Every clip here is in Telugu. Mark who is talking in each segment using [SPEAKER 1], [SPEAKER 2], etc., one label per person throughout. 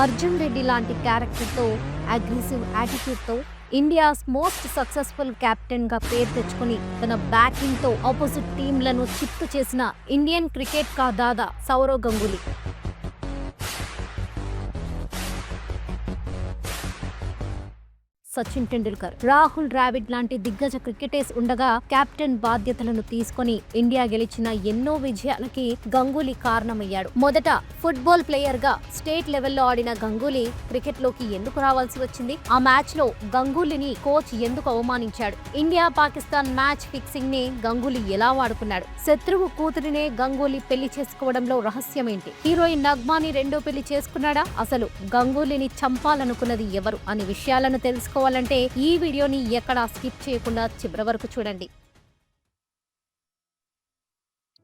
[SPEAKER 1] అర్జున్ రెడ్డి లాంటి క్యారెక్టర్తో అగ్రెసివ్ యాటిట్యూడ్తో ఇండియాస్ మోస్ట్ సక్సెస్ఫుల్ కెప్టెన్గా పేరు తెచ్చుకుని తన బ్యాటింగ్తో ఆపోజిట్ టీంలను చిత్తు చేసిన ఇండియన్ క్రికెట్ కా దాదా సౌరవ్ గంగూలీ. సచిన్ టెండూల్కర్. రాహుల్ ద్రావిడ్ లాంటి దిగ్గజ క్రికెటర్స్ ఉండగా కెప్టెన్ బాధ్యతలను తీసుకొని ఇండియా గెలిచిన ఎన్నో విజయాలకి గంగూలీ కారణమయ్యాడు. మొదట ఫుట్బాల్ ప్లేయర్గా స్టేట్ లెవెల్లో ఆడిన గంగూలీ క్రికెట్లోకి ఎందుకు రావాల్సి వచ్చింది? ఆ మ్యాచ్లో గంగూలీని కోచ్ ఎందుకు అవమానించాడు? ఇండియా పాకిస్తాన్ మ్యాచ్ ఫిక్సింగ్ని గంగూలీ ఎలా వాడుకున్నాడు? శత్రువు కూతురినే గంగూలీ పెళ్ళి చేసుకోవడంలో రహస్యం ఏంటి? హీరోయిన్ నగ్మాని రెండో పెళ్ళి చేసుకున్నాడా? అసలు గంగూలీని చంపాలనుకున్నది ఎవరు? అనే విషయాలను తెలుసుకోవాలంటే ఈ వీడియోని ఎక్కడా స్కిప్ చేయకుండా చివరి వరకు చూడండి.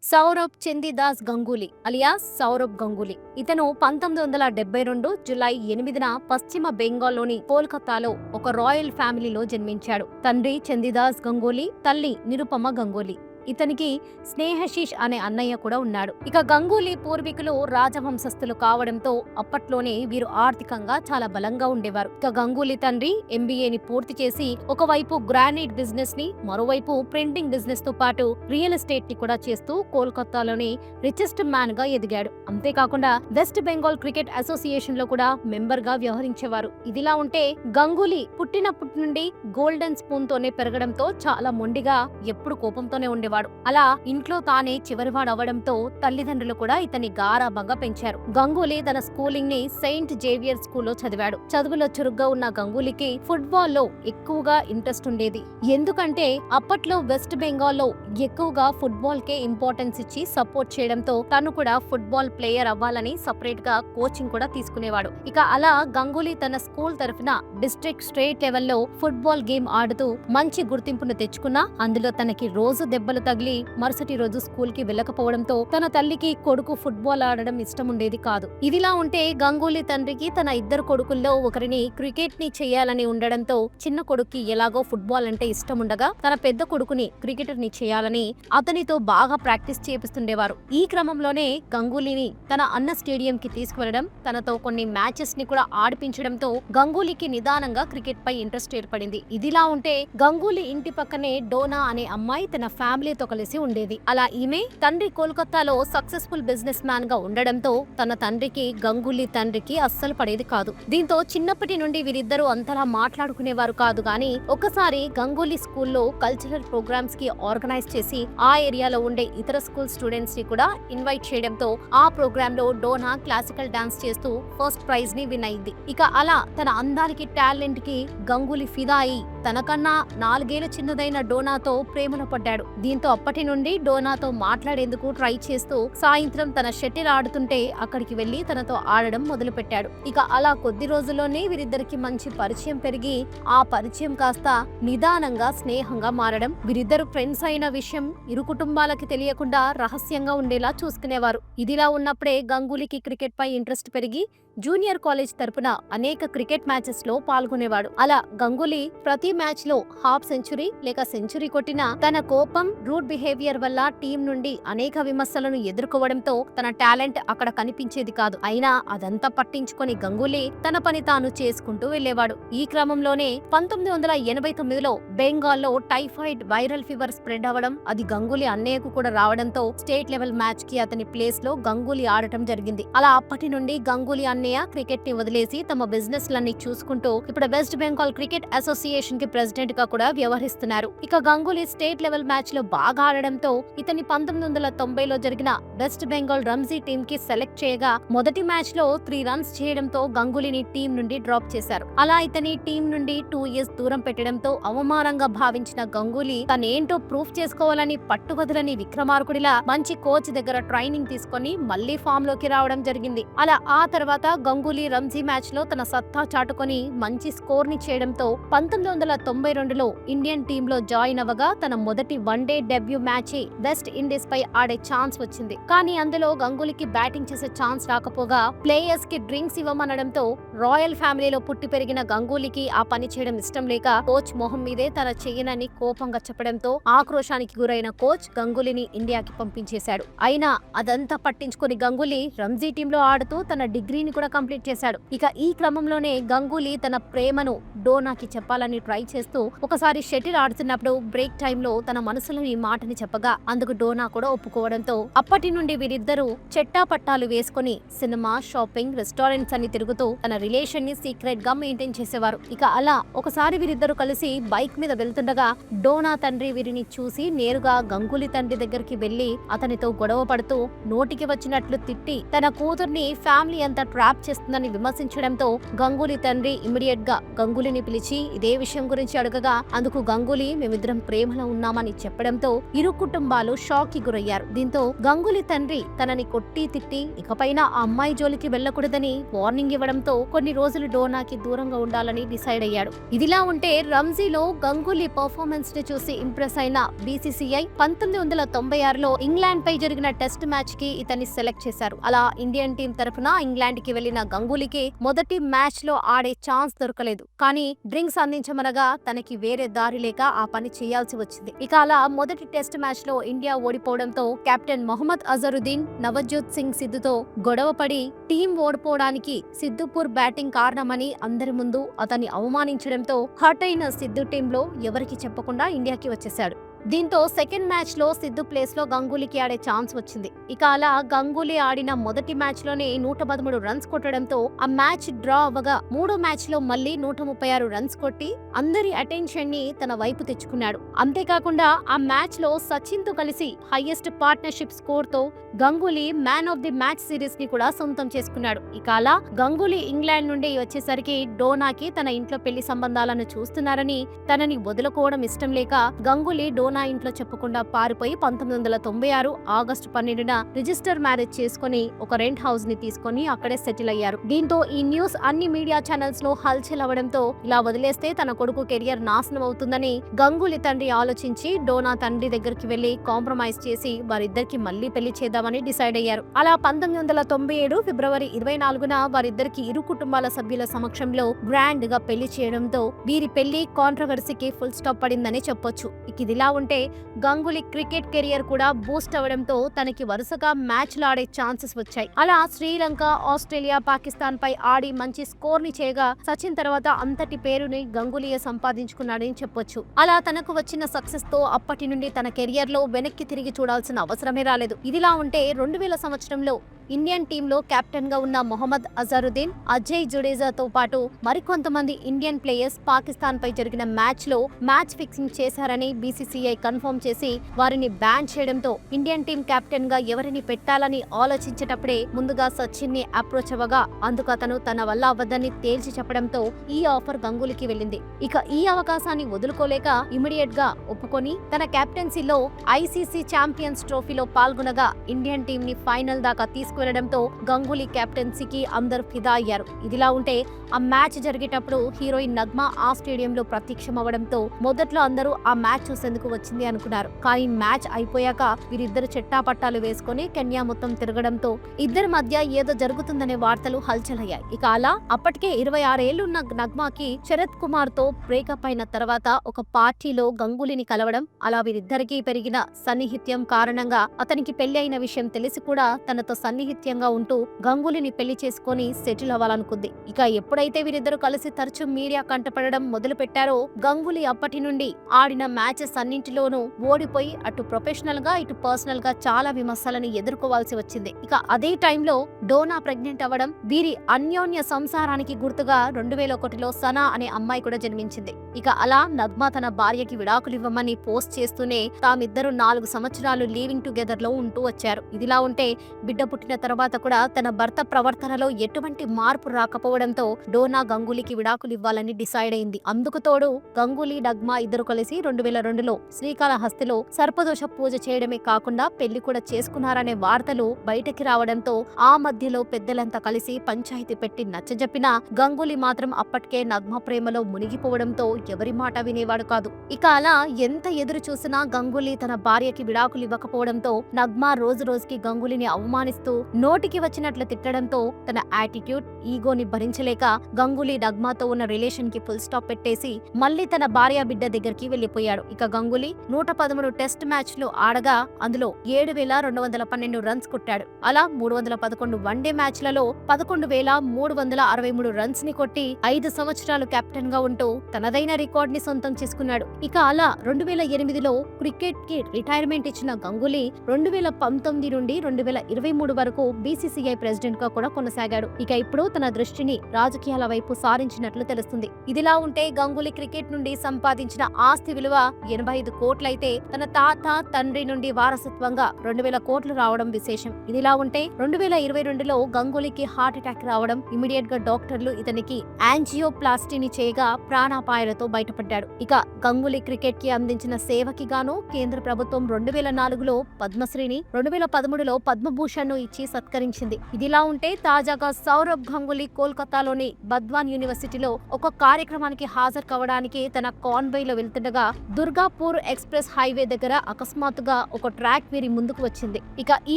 [SPEAKER 1] సౌరభ్ చందీదాస్ గంగూలీ అలియాస్ సౌరభ్ గంగూలీ. ఇతను పంతొమ్మిది వందల డెబ్బై రెండు జులై ఎనిమిదిన పశ్చిమ బెంగాల్లోని కోల్కతాలో ఒక రాయల్ ఫ్యామిలీలో జన్మించాడు. తండ్రి చందీదాస్ గంగూలీ తల్లి నిరుపమ గంగూలీ. ఇతనికి స్నేహశీష్ అనే అన్నయ్య కూడా ఉన్నాడు. ఇక గంగూలీ పూర్వీకులు రాజవంశస్థులు కావడంతో అప్పట్లోనే వీరు ఆర్థికంగా చాలా బలంగా ఉండేవారు. ఇక గంగూలీ తండ్రి ఎంబీఏని పూర్తి చేసి ఒకవైపు గ్రానైట్ బిజినెస్ని మరోవైపు ప్రింటింగ్ బిజినెస్తో పాటు రియల్ ఎస్టేట్ని కూడా చేస్తూ కోల్కతాలోని రిచెస్ట్ మ్యాన్గా ఎదిగాడు. అంతేకాకుండా వెస్ట్ బెంగాల్ క్రికెట్ అసోసియేషన్లో కూడా మెంబర్గా వ్యవహరించేవారు. ఇదిలా ఉంటే గంగూలీ పుట్టినప్పటి నుండి గోల్డెన్ స్పూన్ తోనే పెరగడంతో చాలా మొండిగా ఎప్పుడు కోపంతోనే ఉండేవారు. ఉండేవాడు అలా ఇంట్లో తానే చివరివాడు అవడంతో తల్లిదండ్రులు కూడా ఇతన్ని గారాభంగా పెంచారు. గంగూలీ తన స్కూలింగ్ని సెయింట్ జేవియర్ స్కూల్లో చదివాడు. చదువులో చురుగ్గా ఉన్న గంగూలీకి ఫుట్బాల్లో ఎక్కువగా ఇంట్రెస్ట్ ఉండేది. ఎందుకంటే అప్పట్లో వెస్ట్ బెంగాల్లో ఎక్కువగా ఫుట్బాల్ కే ఇంపార్టెన్స్ ఇచ్చి సపోర్ట్ చేయడంతో తను కూడా ఫుట్బాల్ ప్లేయర్ అవ్వాలని సపరేట్గా కోచింగ్ కూడా తీసుకునేవాడు. ఇక అలా గంగూలీ తన స్కూల్ తరఫున డిస్ట్రిక్ట్ స్టేట్ లెవెల్లో ఫుట్బాల్ గేమ్ ఆడుతూ మంచి గుర్తింపును తెచ్చుకున్నా అందులో తనకి రోజు దెబ్బలు తగిలి మరుసటి రోజు స్కూల్కి వెళ్ళకపోవడంతో తన తల్లికి కొడుకు ఫుట్బాల్ ఆడడం ఇష్టం ఉండేది కాదు. ఇదిలా ఉంటే గంగూలీ తండ్రికి తన ఇద్దరు కొడుకుల్లో ఒకరిని క్రికెట్ని చేయాలని ఉండడంతో చిన్న కొడుక్కి ఎలాగో ఫుట్బాల్ అంటే ఇష్టం ఉండగా తన పెద్ద కొడుకుని క్రికెటర్ని చేయాలని అతనితో బాగా ప్రాక్టీస్ చేపిస్తుండేవారు. ఈ క్రమంలోనే గంగూలీని తన అన్న స్టేడియం కి తీసుకువెళ్ళడం తనతో కొన్ని మ్యాచెస్ని కూడా ఆడిపించడంతో గంగూలీకి నిదానంగా క్రికెట్ పై ఇంట్రెస్ట్ ఏర్పడింది. ఇదిలా ఉంటే గంగూలీ ఇంటి పక్కనే డోనా అనే అమ్మాయి తన ఫ్యామిలీ తండ్రితో కలిసి ఉండేది. అలా ఈమె తండ్రి కోల్కతాలో సక్సెస్ఫుల్ బిజినెస్ మ్యాన్గా ఉండడంతో తన తండ్రికి గంగూలీ తండ్రికి అస్సలు పడేది కాదు. దీంతో చిన్నప్పటి నుండి వీరిద్దరూ అంతలా మాట్లాడుకునేవారు కాదు గాని ఒకసారి గంగూలీ స్కూల్లో కల్చరల్ ప్రోగ్రామ్స్కి ఆర్గనైజ్ చేసి ఆ ఏరియాలో ఉండే ఇతర స్కూల్ స్టూడెంట్స్ని కూడా ఇన్వైట్ చేయడంతో ఆ ప్రోగ్రామ్లో డోనా క్లాసికల్ డాన్స్ చేస్తూ ఫస్ట్ ప్రైజ్ని విన్ అయింది. ఇక అలా తన అందానికి టాలెంట్కి గంగూలీ ఫిదా అయి తనకన్నా నాలుగేళ్ళ చిన్నదైన డోనాతో ప్రేమలో పడ్డాడు. దీంతో అప్పటి నుండి డోనాతో మాట్లాడేందుకు ట్రై చేస్తూ సాయంత్రం తన షటిల్ ఆడుతుంటే అక్కడికి వెళ్ళి తనతో ఆడడం మొదలుపెట్టాడు. ఇక అలా కొద్ది రోజుల్లోనే వీరిద్దరికి మంచి పరిచయం పెరిగి ఆ పరిచయం కాస్త నిదానంగా స్నేహంగా మారడం వీరిద్దరు ఫ్రెండ్స్ అయిన విషయం ఇరు కుటుంబాలకి తెలియకుండా రహస్యంగా ఉండేలా చూసుకునేవారు. ఇదిలా ఉన్నప్పుడే గంగూలీకి క్రికెట్ పై ఇంట్రెస్ట్ పెరిగి జూనియర్ కాలేజ్ తరపున అనేక క్రికెట్ మ్యాచెస్లో పాల్గొనేవాడు. అలా గంగూలీ ప్రతి మ్యాచ్లో హాఫ్ సెంచరీ లేక సెంచరీ కొట్టిన తన కోపం రూట్ బిహేవియర్ వల్ల టీం నుండి అనేక విమర్శలను ఎదుర్కోవడంతో తన టాలెంట్ అక్కడ కనిపించేది కాదు. అయినా అదంతా పట్టించుకొని గంగూలీ తన పని తాను చేసుకుంటూ వెళ్ళేవాడు ఈ క్రమంలోనే పంతొమ్మిది వందల ఎనభై తొమ్మిదిలో బెంగాల్లో టైఫాయిడ్ వైరల్ ఫీవర్ స్ప్రెడ్ అవ్వడం అది గంగూలీ అన్నయ్యకు కూడా రావడంతో స్టేట్ లెవెల్ మ్యాచ్కి అతని ప్లేస్లో గంగూలీ ఆడటం జరిగింది. అలా అప్పటి నుండి గంగూలీ అన్నయ్య క్రికెట్ని వదిలేసి తమ బిజినెస్ లన్నీ చూసుకుంటూ ఇప్పుడు వెస్ట్ బెంగాల్ క్రికెట్ అసోసియేషన్కి ప్రెసిడెంట్గా కూడా వ్యవహరిస్తున్నారు. ఇక గంగూలీ స్టేట్ లెవెల్ మ్యాచ్లో బాగా ఆడడంతో ఇతని పంతొమ్మిది వందల తొంభైలో జరిగిన వెస్ట్ బెంగాల్ రంజీ టీమ్కి సెలెక్ట్ చేయగా మొదటి మ్యాచ్లో త్రీ రన్స్ చేయడంతో గంగూలీని టీం నుండి డ్రాప్ చేశారు. అలా ఇతని టీం నుండి టూ ఇయర్స్ దూరం పెట్టడంతో అవమానంగా భావించిన గంగూలీ తనేంటో ప్రూఫ్ చేసుకోవాలని పట్టువదలని విక్రమార్కుడిలా మంచి కోచ్ దగ్గర ట్రైనింగ్ తీసుకొని మళ్ళీ ఫామ్లోకి రావడం జరిగింది. అలా ఆ తర్వాత గంగూలీ రంజీ మ్యాచ్లో తన సత్తా చాటుకొని మంచి స్కోర్ని చేయడంతో పంతొమ్మిది వందల తొంభై రెండులో ఇండియన్ టీమ్లో జాయిన్ అవ్వగా తన మొదటి one day debut match West Indies పై ఆడే ఛాన్స్ వచ్చింది. కానీ అందులో గంగూలీకి బ్యాటింగ్ చేసే ఛాన్స్ రాకపోగా ప్లేయర్స్కి డ్రింక్స్ ఇవ్వమనడంతో రాయల్ ఫ్యామిలీలో పుట్టి పెరిగిన గంగూలీకి ఆ పని చేయడం ఇష్టం లేక కోచ్ మొహం మీదే తన చేయనని కోపంగా చెప్పడంతో ఆక్రోశానికి గురైన కోచ్ గంగూలీని ఇండియాకి పంపించేశాడు. అయినా అదంతా పట్టించుకుని గంగూలీ రంజీ టీంలో ఆడుతూ తన డిగ్రీని కూడా కంప్లీట్ చేశాడు. ఇక ఈ క్రమంలోనే గంగూలీ తన ప్రేమను డోనాకి చెప్పాలని ట్రై చేస్తూ ఒకసారి షటిల్ ఆడుతున్నప్పుడు బ్రేక్ టైంలో తన మనసులోని ఈ మాటని చెప్పగా అందుకు డోనా కూడా ఒప్పుకోవడంతో అప్పటి నుండి వీరిద్దరూ చెట్టా పట్టాలు వేసుకుని సినిమా షాపింగ్ రెస్టారెంట్స్ అని తిరుగుతూ తన రిలేషన్ని సీక్రెట్గా మెయింటైన్ చేసేవారు. ఇక అలా ఒకసారి వీరిద్దరూ కలిసి బైక్ మీద వెళ్తుండగా డోనా తండ్రి వీరిని చూసి నేరుగా గంగూలీ తండ్రి దగ్గరికి వెళ్ళి అతనితో గొడవ పడుతూ నోటికి వచ్చినట్లు తిట్టి తన కూతుర్ని ఫ్యామిలీ అంతా ట్రాప్ చేస్తుందని విమర్శించడంతో గంగూలీ తండ్రి ఇమీడియట్గా గంగూలీని పిలిచి ఇదే విషయం గురించి అడగగా అందుకు గంగూలీ మేమిద్దరం ప్రేమలో ఉన్నామని చెప్పడంతో ఇరు కుటుంబాలు షాక్కి గురయ్యారు. దీంతో గంగూలీ తండ్రి తనని కొట్టి తిట్టి ఇకపైన ఆ అమ్మాయి జోలికి వెళ్ళకూడదని వార్నింగ్ ఇవ్వడంతో కొన్ని రోజులు డోనాకి దూరంగా ఉండాలని డిసైడ్ అయ్యాడు. ఇదిలా ఉంటే రంజీలో గంగూలీ పర్ఫార్మెన్స్ని చూసి ఇంప్రెస్ అయిన బీసీసీఐ పంతొమ్మిది వందల తొంభై ఆరులో ఇంగ్లాండ్ పై జరిగిన టెస్ట్ మ్యాచ్కి ఇతన్ని సెలెక్ట్ చేశారు. అలా ఇండియన్ టీం తరఫున ఇంగ్లాండ్కి వెళ్ళిన గంగూలీకి మొదటి మ్యాచ్లో ఆడే ఛాన్స్ దొరకలేదు. కానీ డ్రింక్స్ అందించమనగా తనకి వేరే దారి లేక ఆ పని చేయాల్సి వచ్చింది. ఇక అలా మొదటి టెస్ట్ మ్యాచ్లో ఇండియా ఓడిపోవడంతో కెప్టెన్ మొహమ్మద్ అజరుద్దీన్ నవజ్యోత్ సింగ్ సిద్ధుతో గొడవపడి టీం ఓడిపోవడానికి సిద్ధుపూర్ బ్యాటింగ్ కారణమని అందరి ముందు అతన్ని అవమానించడంతో హర్ట్ అయిన సిద్ధు టీంలో ఎవరికి చెప్పకుండా ఇండియాకి వచ్చేశాడు. దీంతో సెకండ్ మ్యాచ్లో సిద్ధు ప్లేస్లో గంగూలీకి ఆడే ఛాన్స్ వచ్చింది. ఇక అలా గంగూలీ ఆడిన మొదటి మ్యాచ్లోనే నూట పదమూడు రన్స్ కొట్టడంతో ఆ మ్యాచ్ డ్రా అవ్వగా మూడో మ్యాచ్లో మళ్ళీ నూట ముప్పై ఆరు రన్స్ కొట్టి అందరి అటెన్షన్ని తన వైపు తెచ్చుకున్నాడు. అంతేకాకుండా ఆ మ్యాచ్లో సచిన్తో కలిసి highest partnership స్కోర్తో Ganguly man of the match సిరీస్ని కూడా సొంతం చేసుకున్నాడు. ఇక అలా గంగూలీ ఇంగ్లాండ్ నుండి వచ్చేసరికి డోనాకి తన ఇంట్లో పెళ్ళి సంబంధాలను చూస్తున్నారని తనని వదులుకోవడం ఇష్టం లేక గంగూలీ డోనా ఇంట్లో చెప్పకుండా పారిపోయి పంతొమ్మిది వందల తొంభై ఆరు ఆగస్టు పన్నెండున రిజిస్టర్ మ్యారేజ్ చేసుకుని ఒక రెంట్ హౌస్ని తీసుకుని అక్కడే సెటిల్ అయ్యారు. దీంతో ఈ న్యూస్ అన్ని మీడియా ఛానల్స్లో హల్చల్ అవ్వడంతో ఇలా వదిలేస్తే తన కొడుకు కెరియర్ నాశనం అవుతుందని గంగూలీ తండ్రి ఆలోచించి డోనా తండ్రి దగ్గరికి వెళ్ళి కాంప్రమైజ్ చేసి వారిద్దరికి మళ్ళీ పెళ్ళి చేద్దామని డిసైడ్ అయ్యారు. అలా పంతొమ్మిది వందల తొంభై ఏడు ఫిబ్రవరి ఇరవై నాలుగున వారిద్దరికి ఇరు కుటుంబాల సభ్యుల సమక్షంలో గ్రాండ్గా పెళ్ళి చేయడంతో వీరి పెళ్ళి కాంట్రవర్సీకి ఫుల్ స్టాప్ పడిందని చెప్పొచ్చు. ఇక ఇదిలా చూసుకుంటే గంగూలీ క్రికెట్ కెరియర్ కూడా బూస్ట్ అవడంతో తనకి వరుసగా మ్యాచ్లు ఆడే ఛాన్సెస్ వచ్చాయి. అలా శ్రీలంక ఆస్ట్రేలియా పాకిస్తాన్ పై ఆడి మంచి స్కోర్ని చేయగా సచిన్ తర్వాత అంతటి పేరుని గంగులీయ సంపాదించుకున్నాడని చెప్పొచ్చు. అలా తనకు వచ్చిన సక్సెస్తో అప్పటి నుండి తన కెరియర్లో వెనక్కి తిరిగి చూడాల్సిన అవసరమే రాలేదు. ఇదిలా ఉంటే రెండు వేల సంవత్సరంలో ఇండియన్ టీంలో కెప్టెన్గా ఉన్న మొహమ్మద్ అజరుద్దీన్ అజయ్ జుడేజాతో పాటు మరికొంతమంది ఇండియన్ ప్లేయర్స్ పాకిస్తాన్ పై జరిగిన మ్యాచ్లో మ్యాచ్ ఫిక్సింగ్ చేశారని బీసీసీఐ కన్ఫర్మ్ చేసి వారిని బ్యాన్ చేయడంతో ఇండియన్ టీం కెప్టెన్గా ఎవరిని పెట్టాలని ఆలోచించేటప్పుడే ముందుగా సచిన్ని అప్రోచ్ అవ్వగా అందుకు అతను తన వల్ల అవ్వదని తేల్చి చెప్పడంతో ఈ ఆఫర్ గంగూలీకి వెళ్ళింది. ఇక ఈ అవకాశాన్ని వదులుకోలేక ఇమీడియట్గా ఒప్పుకొని తన కెప్టెన్సీలో ఐసీసీ ఛాంపియన్స్ ట్రోఫీలో పాల్గొనగా ఇండియన్ టీం ని ఫైనల్ దాకా తీసుకువెళ్ళడంతో గంగూలీ కెప్టెన్సీకి అందరూ ఫిదా అయ్యారు ఇదిలా ఉంటే ఆ మ్యాచ్ జరిగేటప్పుడు హీరోయిన్ నగ్మా ఆ స్టేడియంలో ప్రత్యక్షమవడంతో మొదట్లో అందరూ ఆ మ్యాచ్ చూసేందుకు వచ్చింది అనుకున్నారు. కానీ మ్యాచ్ అయిపోయాక వీరిద్దరు చెట్టాపట్టాలు వేసుకొని కెన్యా మొత్తం తిరగడంతో ఇద్దరి మధ్య ఏదో జరుగుతుందనే వార్తలు హల్చల్ అయ్యాయి ఇక అలా అప్పటికే ఇరవై ఆరేళ్ళున్న నగ్మాకి శరత్ కుమార్తో బ్రేకప్ అయిన తర్వాత ఒక పార్టీలో గంగూలీని కలవడం అలా వీరిద్దరికీ పెరిగిన సన్నిహిత్యం కారణంగా అతనికి పెళ్ళి అయిన విషయం తెలిసి కూడా తనతో సన్నిహిత్యంగా ఉంటూ గంగూలీని పెళ్ళి చేసుకొని సెటిల్ అవ్వాలనుకుంది. ఇక ఎప్పుడైతే వీరిద్దరు కలిసి తరచూ మీడియా కంటపడడం మొదలు పెట్టారో గంగూలీ అప్పటి నుండి ఆడిన మ్యాచెస్ అన్నింటిలోనూ ఓడిపోయి అటు ప్రొఫెషనల్గా ఇటు పర్సనల్గా చాలా విమర్శలను ఎదుర్కోవాల్సి వచ్చింది. ఇక అదే టైంలో డోనా ప్రెగ్నెంట్ అవ్వడం వీరి అన్యోన్య సంసారానికి గుర్తుగా రెండు వేల ఒకటిలో సనా అనే అమ్మాయి కూడా జన్మించింది. ఇక అలా నద్మా తన భార్యకి విడాకులు ఇవ్వమని పోస్ట్ చేస్తూనే తామిద్దరు నాలుగు సంవత్సరాలు లీవింగ్ టుగెదర్లో ఉంటూ వచ్చారు. ఇదిలా ఉంటే బిడ్డ పుట్టిన వచ్చిన తర్వాత కూడా తన భర్త ప్రవర్తనలో ఎటువంటి మార్పు రాకపోవడంతో డోనా గంగూలీకి విడాకులు ఇవ్వాలని డిసైడ్ అయింది. అందుకు తోడు గంగూలీ డగ్మా ఇద్దరు కలిసి రెండు వేల రెండులో శ్రీకాళహస్తిలో సర్పదోష పూజ చేయడమే కాకుండా పెళ్ళి కూడా చేసుకున్నారనే వార్తలు బయటకి రావడంతో ఆ మధ్యలో పెద్దలంతా కలిసి పంచాయతీ పెట్టి నచ్చజెప్పినా గంగూలీ మాత్రం అప్పటికే నగ్మ ప్రేమలో మునిగిపోవడంతో ఎవరి మాట వినేవాడు కాదు. ఇక అలా ఎంత ఎదురు చూసినా గంగూలీ తన భార్యకి విడాకులు ఇవ్వకపోవడంతో నగ్మా రోజు రోజుకి గంగూలీని అవమానిస్తూ నోటికి వచ్చినట్లు తిట్టడంతో తన యాటిట్యూడ్ ఈగోని భరించలేక గంగూలీ నగ్మాతో ఉన్న రిలేషన్కి ఫుల్ స్టాప్ పెట్టేసి మళ్ళీ తన భార్య బిడ్డ దగ్గరికి వెళ్ళిపోయాడు ఇక గంగూలీ నూట పదమూడు టెస్ట్ మ్యాచ్లు ఆడగా అందులో ఏడు వేల రెండు వందల పన్నెండు రన్స్ కొట్టాడు. అలా మూడు వందల పదకొండు వన్డే మ్యాచ్లలో పదకొండు వేల మూడు వందల అరవై మూడు రన్స్ని కొట్టి ఐదు సంవత్సరాలు కెప్టెన్గా ఉంటూ తనదైన రికార్డ్ని సొంతం చేసుకున్నాడు. ఇక అలా రెండు వేల ఎనిమిదిలో క్రికెట్కి రిటైర్మెంట్ ఇచ్చిన గంగూలీ రెండు వేల పంతొమ్మిది నుండి రెండు వేల ఇరవై మూడు వరకు బీసీసీఐ ప్రెసిడెంట్గా కూడా కొనసాగాడు. ఇక ఇప్పుడు తన దృష్టిని రాజకీయాల వైపు సారించినట్లు తెలుస్తుంది. ఇదిలా ఉంటే గంగూలీ క్రికెట్ నుండి సంపాదించిన ఆస్తి విలువ ఎనభై ఐదు కోట్లయితే తన తాత తండ్రి నుండి వారసత్వంగా రెండు వేల కోట్లు రావడం విశేషం. ఇదిలా ఉంటే రెండు వేల ఇరవై రెండులో గంగూలీకి హార్ట్ అటాక్ రావడం ఇమీడియట్గా డాక్టర్లు ఇతనికి యాంజియోప్లాస్టీని చేయగా ప్రాణాపాయాలతో బయటపడ్డాడు. ఇక గంగూలీ క్రికెట్కి అందించిన సేవకి గాను కేంద్ర ప్రభుత్వం రెండు వేల నాలుగులో పద్మశ్రీని రెండు వేల పదమూడులో పద్మభూషణ్ ఇచ్చి ఇచ్చి సత్కరించింది. ఇదిలా ఉంటే తాజాగా సౌరవ్ గంగూలీ కోల్కతాలోని బద్వాన్ యూనివర్సిటీలో ఒక కార్యక్రమానికి హాజరు కావడానికి తన కాన్వాయ్లో వెళ్తుండగా దుర్గాపూర్ ఎక్స్ప్రెస్ హైవే దగ్గర అకస్మాత్తుగా ఒక ట్రాక్ వీరి ముందుకు వచ్చింది. ఇక ఈ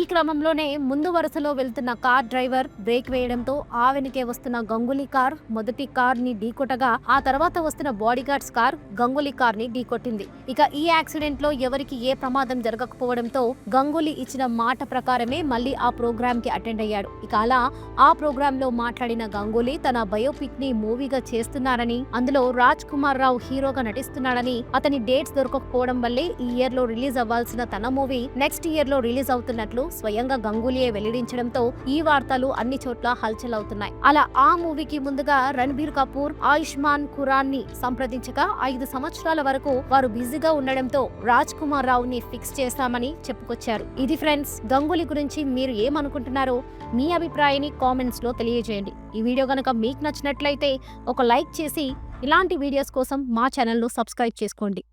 [SPEAKER 1] క్రమంలోనే ముందు వరుసలో వెళ్తున్న కార్ డ్రైవర్ బ్రేక్ వేయడంతో ఆ వెనుకే వస్తున్న గంగూలీ కార్ మొదటి కార్ని ఢీకొట్టగా ఆ తర్వాత వస్తున్న బాడీగార్డ్స్ కార్ గంగూలీ కార్ని ఢీకొట్టింది. ఇక ఈ యాక్సిడెంట్లో ఎవరికి ఏ ప్రమాదం జరగకపోవడంతో గంగూలీ ఇచ్చిన మాట ప్రకారమే మళ్ళీ ఆ ప్రోగ్రామ్ కి అటెండ్ అయ్యాడు. ఇక అలా ఆ ప్రోగ్రామ్లో మాట్లాడిన గంగూలీ తన బయోపిక్ని మూవీగా చేస్తున్నారని అందులో రాజ్ కుమార్ రావు హీరోగా నటిస్తున్నాడని అతని డేట్స్ దొరకకపోవడం వల్లే ఈ ఇయర్లో రిలీజ్ అవ్వాల్సిన తన మూవీ నెక్స్ట్ ఇయర్లో రిలీజ్ అవుతున్నట్లు స్వయంగా గంగూలీయే వెల్లడించడంతో ఈ వార్తలు అన్ని చోట్ల హల్చల్ అవుతున్నాయి అలా ఆ మూవీకి ముందుగా రణబీర్ కపూర్ ఆయుష్మాన్ ఖురాన్ని సంప్రదించగా ఐదు సంవత్సరాల వరకు వారు బిజీగా ఉండడంతో రాజ్ కుమార్ రావు ని ఫిక్స్ చేస్తామని చెప్పుకొచ్చారు. ఇది ఫ్రెండ్స్ గంగూలీ గురించి మీరు ఏమనుకుంటున్నారో మీ అభిప్రాయాన్ని కామెంట్స్లో తెలియజేయండి. ఈ వీడియో కనుక మీకు నచ్చినట్లయితే ఒక లైక్ చేసి ఇలాంటి వీడియోస్ కోసం మా ఛానల్ను సబ్స్క్రైబ్ చేసుకోండి.